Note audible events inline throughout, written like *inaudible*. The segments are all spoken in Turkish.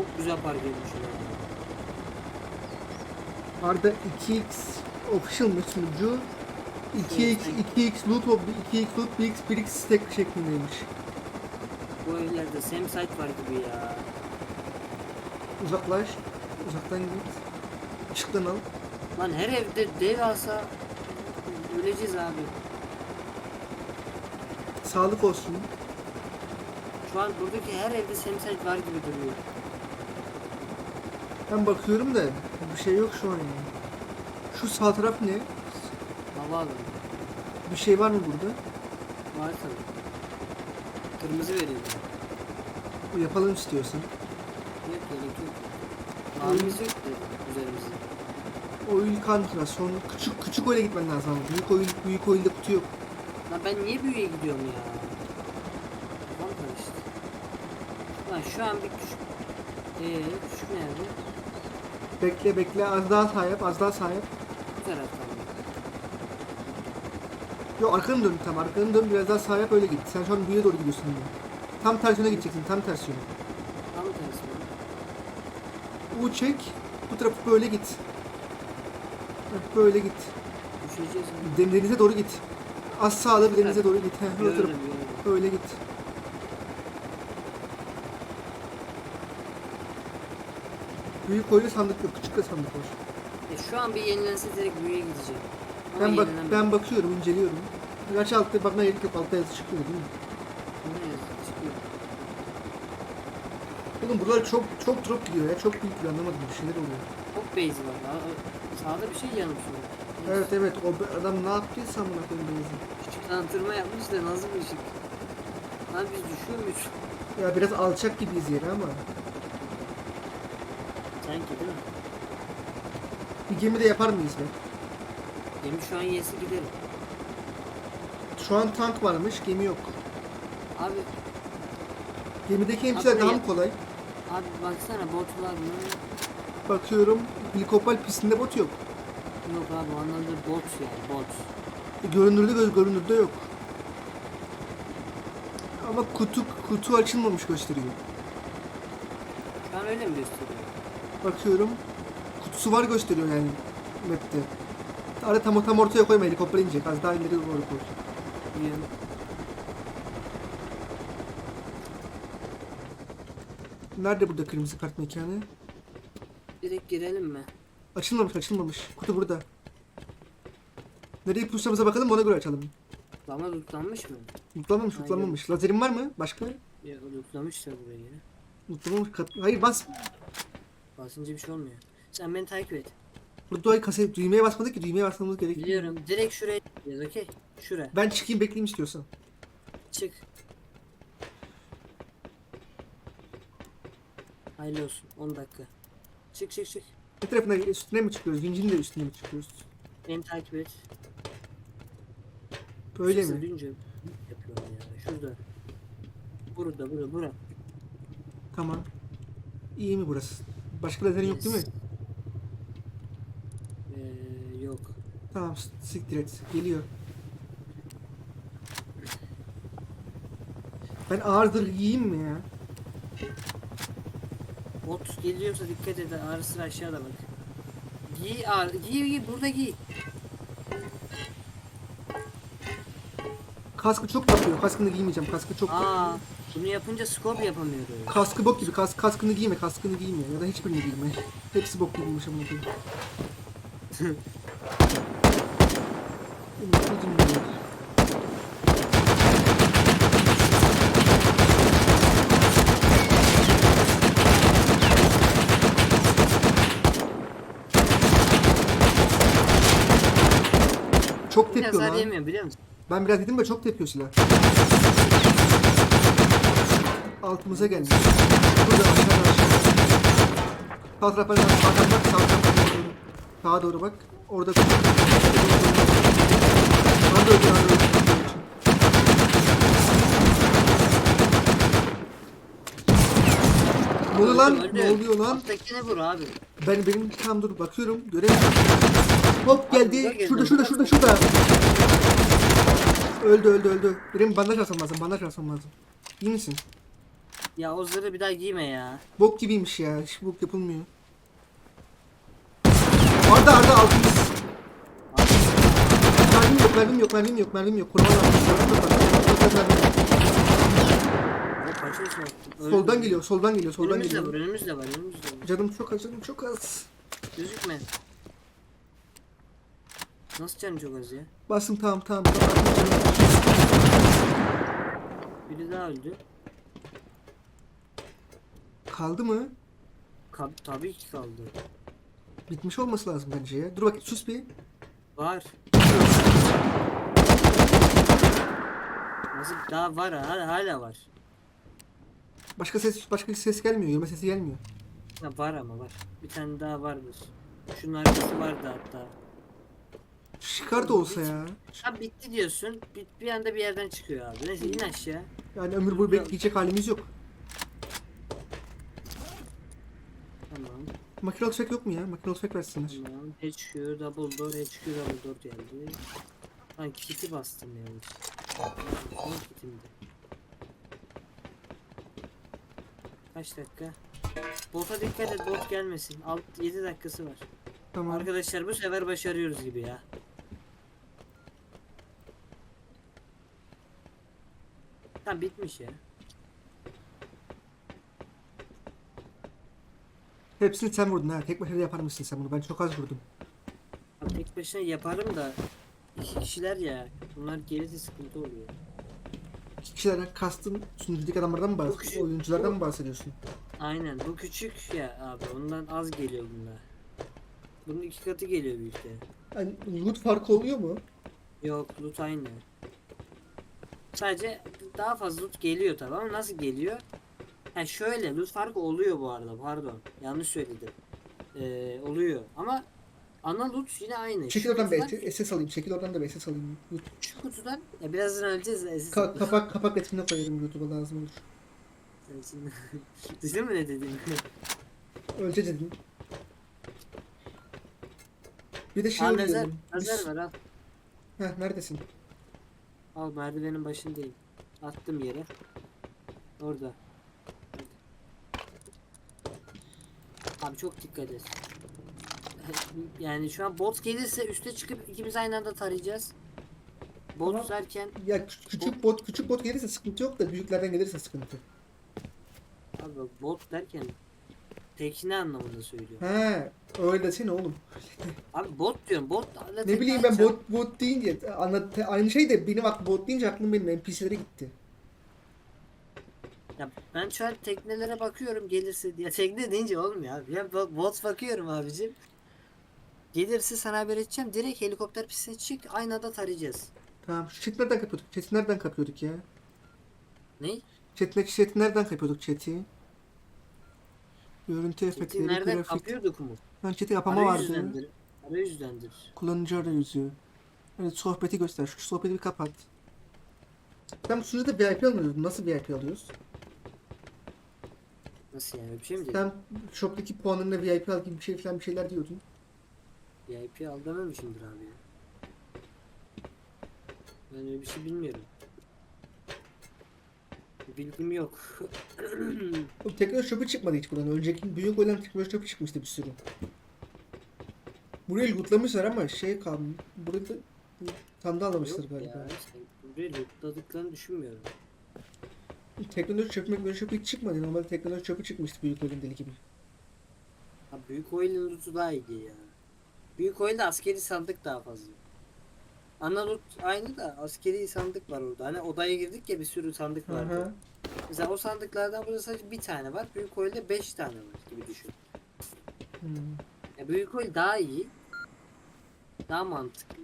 Çok güzel park etmişim ya. Arda 2x official'mış sunucu. 2x, 2x loot, o 2x loot, 1x, 1x stack şeklindeymiş. Bu evlerde same site var gibi ya. Uzaklaş. Uzaktan git. Işıktan al. Lan her evde dev alsa öleceğiz abi. Sağlık olsun. Şu an buradaki her evde same site var gibi duruyor. Ben bakıyorum da bir şey yok şu an yani. Şu sağ taraf ne? Hava alın. Bir şey var mı burada? Var tabii. Kırmızı veriyor. O yapalım istiyorsan. Yok gerek yok. Mavimiz yok dedi üzerimizde. Oyun konsantrasyon. Küçük küçük oyuna gitmen lazım ama. Büyük oyun büyük oyunda kutu yok. Lan ben niye büyüye gidiyorum ya? Kafam karıştı. Lan şu an bir küçük... Eee küçük nerede? Bekle bekle az daha sağ yap az daha sağ yap. Bu taraftan? Yok arkanı dön tam arkanı dön biraz daha sağa yap öyle git. Sen şu an büyüye doğru gidiyorsun yine. Tam ters yöne gideceksin tam ters yöne. Tam tersi? U çek bu tarafı böyle git. Böyle git. Düşeceğiz mi? Den- Denize doğru git. Az sağda bir denize doğru git. Heh, Gördüm taraf- gördüm. öyle git. Büyük oyunda sandık yok, küçük de sandık var. E şu an bir yenilense direkt büyüye gideceğim. Ama Ben bak yenilenmedi. ben bakıyorum, inceliyorum. Gerçi altta bakmaya gerek yok, altta yazı çıkıyor değil mi? Ne yazık çıkıyor. Oğlum buralar çok çok drop gidiyor ya, çok büyük gidiyor anlamadım bir şeyler oluyor. Çok base var. Aa, Sağda bir şey yanmış mı? Evet evet, o adam ne yaptıysa amına koyayım benzin. Küçük tanıtırma yapmış da nasıl bir ışık? Lan biz düşüyor muyuz? Ya biraz alçak gibiyiz yere ama. Sanki değil mi? Bir gemi de yapar mıyız be? Gemi şu an yesi giderim. Şu an tank varmış, gemi yok. Abi, Gemideki hemşireler daha mı kolay? abi baksana bot var mı? Bakıyorum, helikopter pistinde bot yok. Yok abi anlamda bot yani bot. E, Görünürde göz görünürde yok. Ama kutu kutu açılmamış gösteriyor. Şu an öyle mi gösteriyor? Bakıyorum. Kutusu var gösteriyor yani map'te. Arada tam tam ortaya koyma helikopter inecek. Az daha ileri doğru koy. Biliyorum. Nerede burada kırmızı kart mekanı? Direkt girelim mi? Açılmamış açılmamış. Kutu burada. Nereye pusacağımıza bakalım ona göre açalım. Ama lootlanmış mı? Mutlanmamış Hayır. mutlanmamış. Lazerin var mı? Başka? Ya lootlamışlar burayı. Kat... Hayır bas. Basınca bir şey olmuyor. Sen beni takip et. Burada o kase düğmeye basmadık ki düğmeye basmamız gerekiyor. Biliyorum. Direkt şuraya gideceğiz okey? Şuraya. Ben çıkayım bekleyeyim istiyorsan. Çık. Hayırlı olsun. 10 dakika. Çık çık çık. Ne tarafına üstüne mi çıkıyoruz? Vincinin de üstüne mi çıkıyoruz? Beni takip et. Böyle Sesi mi? duyunca yapıyorum ya. Şurada. Burada burada bura. Tamam. İyi mi burası? Başka lazerin yok değil mi? Ee, yok. Tamam siktir et. Geliyor. Ben ağır zırh giyeyim mi ya? Bot geliyorsa dikkat. Ara sıra aşağıda bak. Giy ağır. Giy giy. Burada giy. Kaskı çok bakıyor. Kaskını giymeyeceğim. Kaskı çok Aa, bunu yapınca scope yapamıyoruz. Kaskı bok gibi. Kas, kaskını giyme. Kaskını giyme. Ya da hiçbirini giyme. Hepsi bok amına koyayım. Gözüm yanıyor. Çok tepiyor hasar lan. yemiyorum biliyor musun? Ben biraz dedim de çok tepiyor silah. Altımıza geldi. Burada aşağıda aşağıda. Sağ tarafa sağ tarafa bak sağ tarafa doğru. Sağa doğru bak. Orada Sağda öldü sağda öldü. Ne oluyor lan? Öldü, Ne oluyor lan? Alttakine vur abi. Ben benim tam dur bakıyorum göremiyorum. Hop geldi. Şurada şurada şurada şurada. Öldü öldü öldü. Benim bandaj alsam lazım. Bandaj alsam lazım. İyi misin? Ya o zırhı bir daha giyme ya. Bok gibiymiş ya. Hiç bok yapılmıyor. Arda Arda altımız. Mermim yok, mermim yok, mermim yok, mermim yok. Kurban. O kaçıyorsun. Öldü. Soldan geliyor, soldan geliyor, soldan Önümüzde var, geliyor. önümüzde var, önümüzde var. Canım çok az, canım çok az. Gözükme. Nasıl canın çok az ya? Bastım tamam tamam. tamam. Biri daha öldü. Kaldı mı? Ka tabii ki kaldı. Bitmiş olması lazım bence ya. Dur bakayım sus bir. Var. Nasıl daha var hala, hala var. Başka ses başka ses gelmiyor. Yürüme sesi gelmiyor. Ha, var ama var. Bir tane daha vardır. Şunun arkası vardı hatta. Da olsa ya. Ha bitti diyorsun. Bir, bir anda bir yerden çıkıyor abi. Neyse in aşağı. Yani ömür boyu bekleyecek halimiz yok. Tamam. Makinalı tüfek yok mu ya? Makinalı tüfek versinler. Tamam. HQ double door, HQ double door geldi. Lan kiti bastım yanlış. Son kitimdi. Kaç dakika? Bota dikkat et bot gelmesin. Alt 7 dakikası var. Tamam. Arkadaşlar bu sefer başarıyoruz gibi ya. Tamam bitmiş ya. Hepsini sen vurdun ha. Tek başına yapar mısın sen bunu? Ben çok az vurdum. Tek başına yaparım da iki kişiler ya. Bunlar gerisi sıkıntı oluyor. İki kişilerden kastın sunucudaki adamlardan mı bahsediyorsun? Oyunculardan mı bahsediyorsun? Aynen bu küçük ya abi ondan az geliyor bunlar. Bunun iki katı geliyor büyükte. Yani loot farkı oluyor mu? Yok loot aynı. Sadece daha fazla loot geliyor tabi ama nasıl geliyor? Ha şöyle loot farkı oluyor bu arada pardon yanlış söyledim. Ee, oluyor ama ana loot yine aynı. Çekil Şu oradan kutudan- bir SS alayım. Çekil oradan da bir SS alayım. Loot. Şu kutudan ya birazdan öleceğiz. Aziz Ka- kapak kapak resmine koyarım YouTube'a lazım olur. *laughs* Duydun mu ne dediğimi? *laughs* Ölce dedim. Bir de şey Aa dedim. lazer Biz- var al. Heh neredesin? Al merdivenin başındayım. Attım yere. Orada. Abi çok dikkat et. *laughs* Yani şu an bot gelirse üste çıkıp ikimiz aynı anda tarayacağız. Bot Tamam. derken Ya kü- küçük bot küçük bot gelirse sıkıntı yok da büyüklerden gelirse sıkıntı. abi bot derken tekne anlamında söylüyorum. He öyle desene oğlum. *laughs* Abi bot diyorum bot. Ne bileyim ben bot bot deyince anlat aynı şey de benim ak bot deyince aklım benim NPC'lere gitti. Ya ben şu an teknelere bakıyorum gelirse diye. Tekne deyince olmuyor abi. Ya bot bakıyorum abicim. Gelirse sana haber edeceğim. Direkt helikopter pistine çık. Aynı anda tarayacağız. Tamam şu chat nereden kapıyorduk? Chat'i nereden kapıyorduk ya? Ne? Chat'le chat'i nereden kapıyorduk chat'i? Görüntü efektleri, nereden grafik. kapıyorduk mu? Lan chat'i kapama vardı. Arayüzdendir. Arayüzdendir. Kullanıcı arayüzü. Evet sohbeti göster. Şu sohbeti bir kapat. Sen bu sunucuda VIP almıyordun. Nasıl VIP alıyoruz? Nasıl yani? Öyle bir şey mi dedin? Sen shop'taki puanlarına VIP al gibi bir şey falan bir şeyler diyordun. VIP al dememişimdir abi ya. Ben öyle bir şey bilmiyorum. Bilgim yok. O teknoloji shop'u çıkmadı hiç buradan. Önceki büyük olan teknoloji shop'u çıkmıştı bir sürü. Burayı lootlamışlar ama şey kalmış. Burada tam da alamamışlar Yok galiba. ya. Burayı lootladıklarını düşünmüyorum. Teknoloji shop, teknoloji shop hiç çıkmadı. Normalde teknoloji shop'u çıkmıştı büyük oyun deli gibi. Ha, büyük oyunun lootu daha iyi ya. Büyük oyunda askeri sandık daha fazla. Ana loot aynı da askeri sandık var orada. Hani odaya girdik ya bir sürü sandık vardı. Aha. Mesela o sandıklardan burada sadece bir tane var. Büyük oyunda beş tane var gibi düşün. Hmm. Ya büyük oyun daha iyi. Daha mantıklı.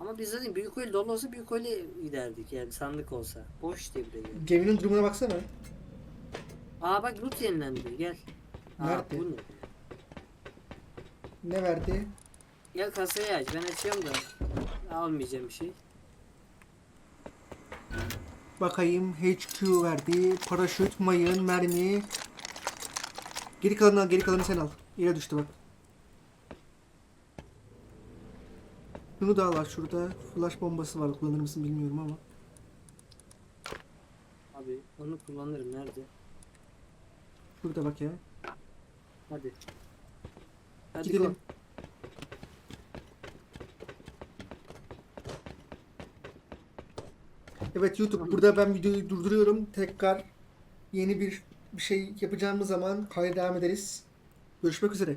Ama biz zaten büyük oyun dolu olsa büyük oyuna giderdik yani sandık olsa. Boş diye buraya geldik. Geminin durumuna baksana. Aa bak loot yenilendi gel. Aa, Nerede? bu ne? Ne verdi? Gel kasayı aç ben açıyorum da almayacağım bir şey. Bakayım HQ verdi. Paraşüt, mayın, mermi. Geri kalanını al, geri kalanını sen al. Yere düştü bak. Bunu da al şurada. Flash bombası var. Kullanır mısın bilmiyorum ama. Abi onu kullanırım nerede? Burada bak ya. Hadi. Hadi Gidelim. go. Evet YouTube burada ben videoyu durduruyorum. Tekrar yeni bir bir şey yapacağımız zaman kayda devam ederiz. Görüşmek üzere.